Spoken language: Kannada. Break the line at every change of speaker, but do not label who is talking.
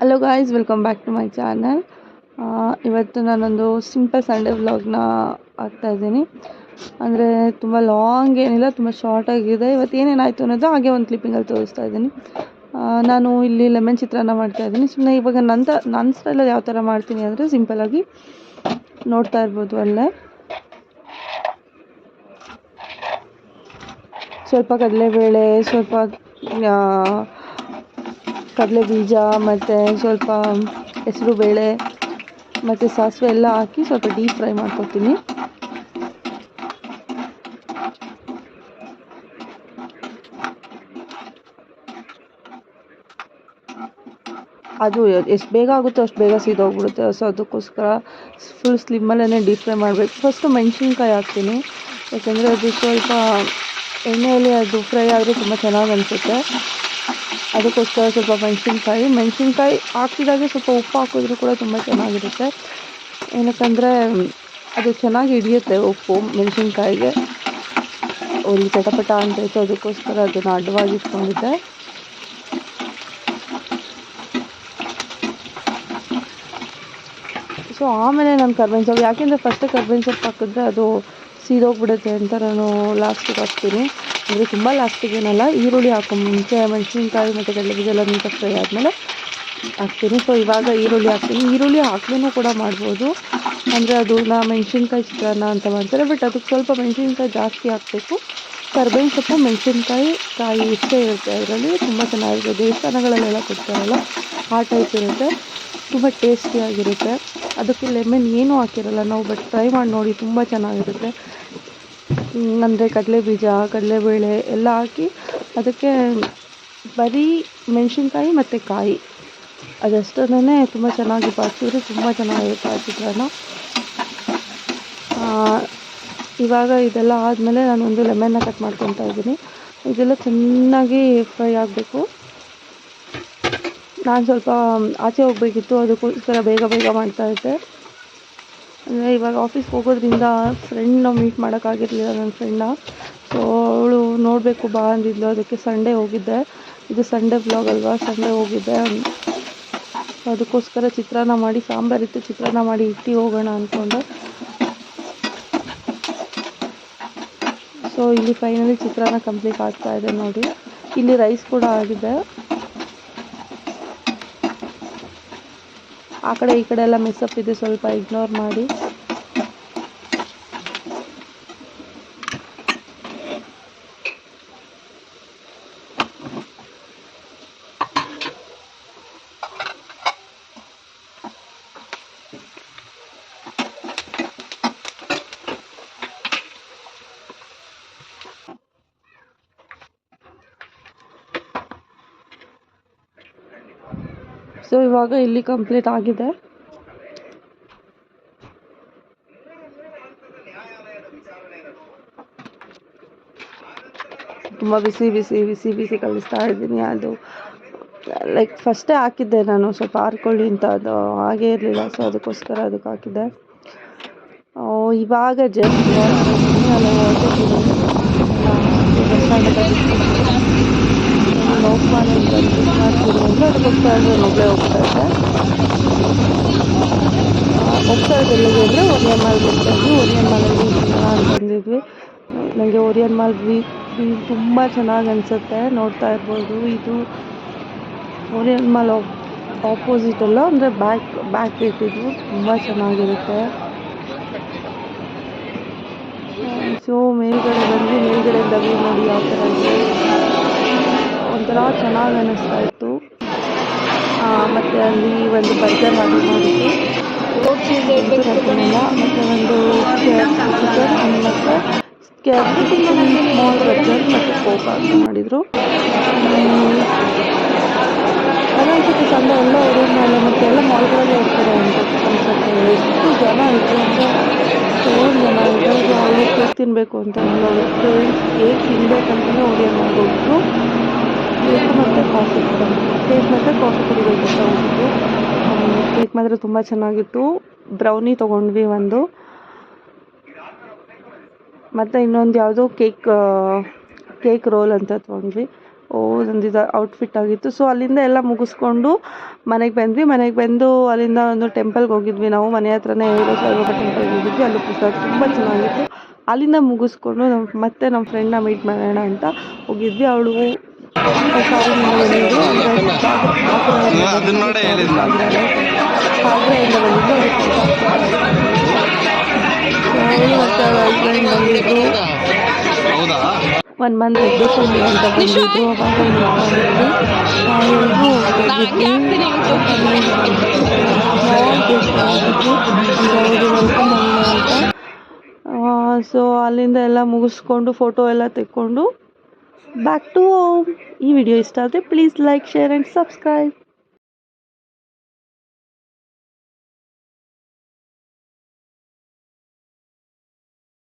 Hello guys welcome back to my channel ಇವತ್ತು ನಾನೊಂದು ಸಿಂಪಲ್ ಸಂಡೇ ವ್ಲಾಗ್ನ ಇದ್ದೀನಿ. ಅಂದರೆ ತುಂಬ ಲಾಂಗ್ ಏನಿಲ್ಲ, ತುಂಬ ಶಾರ್ಟ್ ಆಗಿದೆ. ಇವತ್ತು ಏನೇನಾಯಿತು ಅನ್ನೋದು ಹಾಗೆ ಒಂದು ಕ್ಲಿಪ್ಪಿಂಗಲ್ಲಿ ತೋರಿಸ್ತಾ ಇದ್ದೀನಿ. ನಾನು ಇಲ್ಲಿ ಲೆಮನ್ ಚಿತ್ರಾನ್ನ ಮಾಡ್ತಾ ಇದ್ದೀನಿ. ಸುಮ್ಮನೆ ಇವಾಗ ನಂತ ನನ್ನ ಸ್ಟೈಲಲ್ಲಿ ಯಾವ ಥರ ಮಾಡ್ತೀನಿ ಅಂದರೆ ಸಿಂಪಲಾಗಿ ನೋಡ್ತಾ ಇರ್ಬೋದು ಅಲ್ಲೇ. ಸ್ವಲ್ಪ ಕಡಲೆಬೇಳೆ, ಸ್ವಲ್ಪ ಕಡಲೆ ಬೀಜ ಮತ್ತು ಸ್ವಲ್ಪ ಹೆಸರು ಬೇಳೆ ಮತ್ತು ಸಾಸಿವೆ ಎಲ್ಲ ಹಾಕಿ ಸ್ವಲ್ಪ ಡೀಪ್ ಫ್ರೈ ಮಾಡ್ಕೊತೀನಿ. ಅದು ಎಷ್ಟು ಬೇಗ ಆಗುತ್ತೋ, ಅಷ್ಟು ಬೇಗ ಸೀದೋಗ್ಬಿಡುತ್ತೆ. ಸೊ ಅದಕ್ಕೋಸ್ಕರ ಫುಲ್ ಸ್ಲಿಮ್ಮಲ್ಲೇ ಡೀಪ್ ಫ್ರೈ ಮಾಡಬೇಕು. ಫಸ್ಟು ಮೆಣಸಿನ್ಕಾಯಿ ಹಾಕ್ತೀನಿ. ಯಾಕೆಂದರೆ ಅದು ಸ್ವಲ್ಪ ಎಣ್ಣೆಯಲ್ಲಿ ಅದು ಫ್ರೈ ಆದರೆ ತುಂಬ ಚೆನ್ನಾಗಿ ಅನಿಸುತ್ತೆ. ಅದಕ್ಕೋಸ್ಕರ ಸ್ವಲ್ಪ ಮೆಣಸಿನ್ಕಾಯಿ. ಮೆಣಸಿನ್ಕಾಯಿ ಹಾಕ್ತಿದ್ದಾಗೆ ಸ್ವಲ್ಪ ಉಪ್ಪು ಹಾಕಿದ್ರು ಕೂಡ ತುಂಬ ಚೆನ್ನಾಗಿರುತ್ತೆ. ಏನಕ್ಕಂದರೆ, ಅದು ಚೆನ್ನಾಗಿ ಹಿಡಿಯುತ್ತೆ ಉಪ್ಪು ಮೆಣಸಿನ್ಕಾಯಿಗೆ. ಒಂದು ಚಟಪಟ ಅಂತ. ಇತ್ತು ಅದಕ್ಕೋಸ್ಕರ ಅದನ್ನು ಅಡ್ಡವಾಗಿ ಸೊ ಆಮೇಲೆ ನಾನು ಕರ್ಬೇವಿನ ಸೊಪ್ಪು ಯಾಕೆಂದರೆ ಫಸ್ಟ್ ಕರ್ಬೇವಿನ ಸೊಪ್ಪು ಹಾಕಿದ್ರೆ ಅದು ಸೀದೋಗ್ಬಿಡುತ್ತೆ ಅಂತ ನಾನು ಲಾಸ್ಟಿಗೆ ಹಾಕ್ತೀನಿ. ಅಂದರೆ ತುಂಬ ಲಾಸ್ಟಿಗೆ ಏನಲ್ಲ, ಈರುಳ್ಳಿ ಹಾಕೋ ಮುಂಚೆ, ಮೆಣಸಿನ್ಕಾಯಿ ಮತ್ತು ಕಡಲೆಬೀಜ ಎಲ್ಲ ಫ್ರೈ ಆದಮೇಲೆ ಹಾಕ್ತೀನಿ. ಸೊ ಇವಾಗ ಈರುಳ್ಳಿ ಹಾಕ್ತೀನಿ. ಈರುಳ್ಳಿ ಹಾಕ್ದೇನೂ ಕೂಡ ಮಾಡ್ಬೋದು. ಅಂದರೆ ಅದು ನಾ ಮೆಣಸಿನ್ಕಾಯಿ ಚಿತ್ರಾನ್ನ ಅಂತ ಮಾಡ್ತಾರೆ. ಬಟ್ ಅದಕ್ಕೆ ಸ್ವಲ್ಪ ಮೆಣಸಿನ್ಕಾಯಿ ಜಾಸ್ತಿ ಹಾಕಬೇಕು. ಕರ್ಬೇವಿನ ಸೊಪ್ಪು ಮೆಣಸಿನ್ಕಾಯಿ, ಕಾಯಿ ಇಷ್ಟೇ ಇರುತ್ತೆ. ಅದರಲ್ಲಿ ತುಂಬ ಚೆನ್ನಾಗಿರುತ್ತೆ. ದೇವಸ್ಥಾನಗಳಲ್ಲೆಲ್ಲ ಕೊಡ್ತಾರಲ್ಲ, ಆ ಟೈಪ್ ಇರುತ್ತೆ. ತುಂಬ ಟೇಸ್ಟಿಯಾಗಿರುತ್ತೆ ಅದಕ್ಕೆ ಲೆಮನ್ ಏನೂ ಹಾಕಿರಲ್ಲ. ನಾವು ಬಟ್ ಟ್ರೈ ಮಾಡಿ ನೋಡಿ, ತುಂಬ ಚೆನ್ನಾಗಿರುತ್ತೆ. ಅಂದರೆ ಕಡಲೆ ಬೀಜ ಕಡಲೆಬೇಳೆ ಎಲ್ಲ ಹಾಕಿ ಅದಕ್ಕೆ ಬರೀ ಮೆಣಸಿನ್ಕಾಯಿ ಮತ್ತು ಕಾಯಿ. ಅದಷ್ಟನ್ನೇ ತುಂಬ ಚೆನ್ನಾಗಿ ಬಾಚಿದ್ರೆ ತುಂಬ ಚೆನ್ನಾಗಿರುತ್ತೆ ಆ ಇವಾಗ ಇದೆಲ್ಲ ಆದಮೇಲೆ ಒಂದು ಲೆಮನ್ನ ಕಟ್ ಮಾಡ್ಕೊತಾ ಇದ್ದೀನಿ. ಇದೆಲ್ಲ ಚೆನ್ನಾಗಿ ಫ್ರೈ ಆಗಬೇಕು. ನಾನು ಸ್ವಲ್ಪ ಆಚೆ ಹೋಗಬೇಕಿತ್ತು. ಅದಕ್ಕೋಸ್ಕರ ಬೇಗ ಬೇಗ ಮಾಡ್ತಾ ಇದ್ದೆ. ಅಂದರೆ ಇವಾಗ ಆಫೀಸ್ಗೆ ಹೋಗೋದ್ರಿಂದ ಫ್ರೆಂಡ್ನ ಮೀಟ್ ಮಾಡೋಕ್ಕಾಗಿರಲಿಲ್ಲ ನನ್ನ ಫ್ರೆಂಡ್ನ ಸೊ ಅವಳು ನೋಡಬೇಕು ಬಾ ಅಂದಿದ್ಲು. ಅದಕ್ಕೆ ಸಂಡೇ ಹೋಗಿದ್ದೆ. ಇದು ಸಂಡೇ ಬ್ಲಾಗ್ ಅಲ್ವಾ? ಸಂಡೇ ಹೋಗಿದ್ದೆ. ಅದಕ್ಕೋಸ್ಕರ ಚಿತ್ರಾನ್ನ ಮಾಡಿ ಸಾಂಬಾರಿತ್ತು ಚಿತ್ರಾನ್ನ ಮಾಡಿ ಇಟ್ಟು ಹೋಗೋಣ ಅಂದ್ಕೊಂಡೆ ಸೊ ಇಲ್ಲಿ ಫೈನಲಿ ಚಿತ್ರಾನ್ನ ಕಂಪ್ಲೀಟ್ ಆಗ್ತಾ ಇದೆ ನೋಡಿ. ಇಲ್ಲಿ ರೈಸ್ ಕೂಡ ಆಗಿದೆ. ಆ ಕಡೆ ಈ ಕಡೆ ಎಲ್ಲ ಮಿಸ್ಅಪ್ ಇದೆ ಸ್ವಲ್ಪ ಇಗ್ನೋರ್ ಮಾಡಿ. ಸೊ ಇವಾಗ ಇಲ್ಲಿ ಕಂಪ್ಲೀಟ್ ಆಗಿದೆ. ತುಂಬ ಬಿಸಿ ಬಿಸಿ ಬಿಸಿ ಬಿಸಿ ಕಲಿಸ್ತಾ ಇದ್ದೀನಿ. ಅದು ಲೈಕ್ ಫಸ್ಟೇ ಹಾಕಿದ್ದೆ ನಾನು. ಸ್ವಲ್ಪ ಹಾರ್ಕೊಳ್ಳಿ ಅಂತ. ಅದು ಹಾಗೇ ಇರಲಿಲ್ಲ. ಸೊ ಅದಕ್ಕೋಸ್ಕರ ಅದಕ್ಕೆ ಹಾಕಿದ್ದೆ. ಇವಾಗ ಜಸ್ಟ್ ಲೋಕಮಾನ್ಯ ಬಂದು ಮಾಡ್ತೀನಿ ಅಂದರೆ ಅದಕ್ಕೋಸ್ಕರ ನಾನು ಒಬ್ಬಳೇ ಹೋಗ್ತಾ ಇದ್ದೆ ಆ, ಹೋಗ್ತಾ ಇದ್ದೆಲ್ಲಿಗೆ ಅಂದರೆ ಓರಿಯನ್ ಮಾಲ್ ಹೋಗ್ತಾ ಇದ್ವಿ ಓರಿಯನ್ ಮಾಲಲ್ಲಿ ಚೆನ್ನಾಗಿ ಬಂದಿದ್ವಿ ನನಗೆ ಓರಿಯನ್ ಮಾಲ್ ವಿ ತುಂಬ ಚೆನ್ನಾಗಿ ಅನಿಸುತ್ತೆ ನೋಡ್ತಾ ಇರ್ಬೋದು ಇದು ಓರಿಯನ್ ಮಾಲ್ ಆಪೋಸಿಟ್ ಅಲ್ಲ ಅಂದರೆ ಬ್ಯಾಕ್ ಬ್ಯಾಕ್ ಇಟ್ಟಿದ್ದು ತುಂಬ ಚೆನ್ನಾಗಿರುತ್ತೆ ಸೊ ಮೇಲ್ಗಡೆ ಬಂದು ಮೇಲ್ಗಡೆಯಿಂದ ವ್ಯೂ ನೋಡಿ ಯಾವ ಥರ ಇದೆ. ಒಂಥರ ಚೆನ್ನಾಗಿ ಅನ್ನಿಸ್ತಾ ಇತ್ತು. ಮತ್ತೆ ಅಲ್ಲಿ ಒಂದು ಬರ್ಗರ್ ಆರ್ಡರ್ ನೋಡಿದ್ವಿ ತಿನ್ನಲ್ಲ ಮತ್ತು ಒಂದು ಚಿಕನ್ ಮತ್ತು ಸ್ಮಾಲ್ ಬರ್ಗರ್ ಮತ್ತು ಕೋಕ್ ಆರ್ಡರ್ ಮಾಡಿದರು. ಅದೊಂದ್ಸತಿ ಸಂಡೆ ಎಲ್ಲ ಊರಿನ ಮೇಲೆ ಮತ್ತು ಎಲ್ಲ ಮಾಲ್ಗಳಲ್ಲಿ ಇರ್ತಾರೆ ಅಂತ ಅನ್ಸುತ್ತೆ. ಎಷ್ಟು ಜನ ಇದ್ರು ಅಂತ ಎಷ್ಟೊಂದು ಜನ ಇದ್ರು ಅವ್ರಿಗೆ ತಿನ್ನಬೇಕು ಅಂತ ಅನ್ನೋದು ಕೇಕ್ ತಿನ್ಬೇಕಂತಲೇ ಅವ್ರಿಗೆ ಮಾಡಿಬಿಟ್ರು. ಕೇಕ್ ಮತ್ತು ಕಾಫಿ ಕೇಕ್ ಮತ್ತು ಕಾಫಿ ಕುಡಿಬೇಕು ಕೇಕ್ ಮಾತ್ರ ತುಂಬ ಚೆನ್ನಾಗಿತ್ತು ಬ್ರೌನಿ ತೊಗೊಂಡ್ವಿ ಒಂದು ಮತ್ತು ಇನ್ನೊಂದು ಯಾವುದೋ ಕೇಕ್ ಕೇಕ್ ರೋಲ್ ಅಂತ ತೊಗೊಂಡ್ವಿ. ಓ ನಂದಿದ ಔಟ್ಫಿಟ್ ಆಗಿತ್ತು. ಸೊ ಅಲ್ಲಿಂದ ಎಲ್ಲ ಮುಗಿಸ್ಕೊಂಡು ಮನೆಗೆ ಬಂದ್ವಿ. ಮನೆಗೆ ಬಂದು ಅಲ್ಲಿಂದ ಒಂದು ಟೆಂಪಲ್ಗೆ ಹೋಗಿದ್ವಿ ನಾವು. ಮನೆ ಹತ್ರನೇ ಇರೋ ಸಾಯಿಬಾಬಾ ಟೆಂಪಲ್ಗೆ ಹೋಗಿದ್ವಿ. ಅಲ್ಲಿ ಪ್ರಸಾದ ತುಂಬ ಚೆನ್ನಾಗಿತ್ತು. ಅಲ್ಲಿಂದ ಮುಗಿಸ್ಕೊಂಡು ನಮ್ಮ ಮತ್ತೆ ನಮ್ಮ ಫ್ರೆಂಡ್ನ ಮೀಟ್ ಮಾಡೋಣ ಅಂತ ಹೋಗಿದ್ವಿ. ಅವಳು
ಅದನ್ನ ನೋಡೇ
ಆಗ್ರೆಯಿಂದ ಬಂದಿದ್ದು
ಹೌದಾ?
ಒನ್ ಮಂತ್ ಎಕ್ಸಿಬಿಷನ್ ಅಂತ ಅವಾಗ ಅಂತ. ಸೊ ಅಲ್ಲಿಂದ ಎಲ್ಲ ಮುಗಿಸ್ಕೊಂಡು ಫೋಟೋ ಎಲ್ಲ ತೆಕ್ಕೊಂಡು ಬ್ಯಾಕ್ ಟು ಹೋಮ್ ಈ ವಿಡಿಯೋ ಇಷ್ಟ ಆದರೆ please like share and subscribe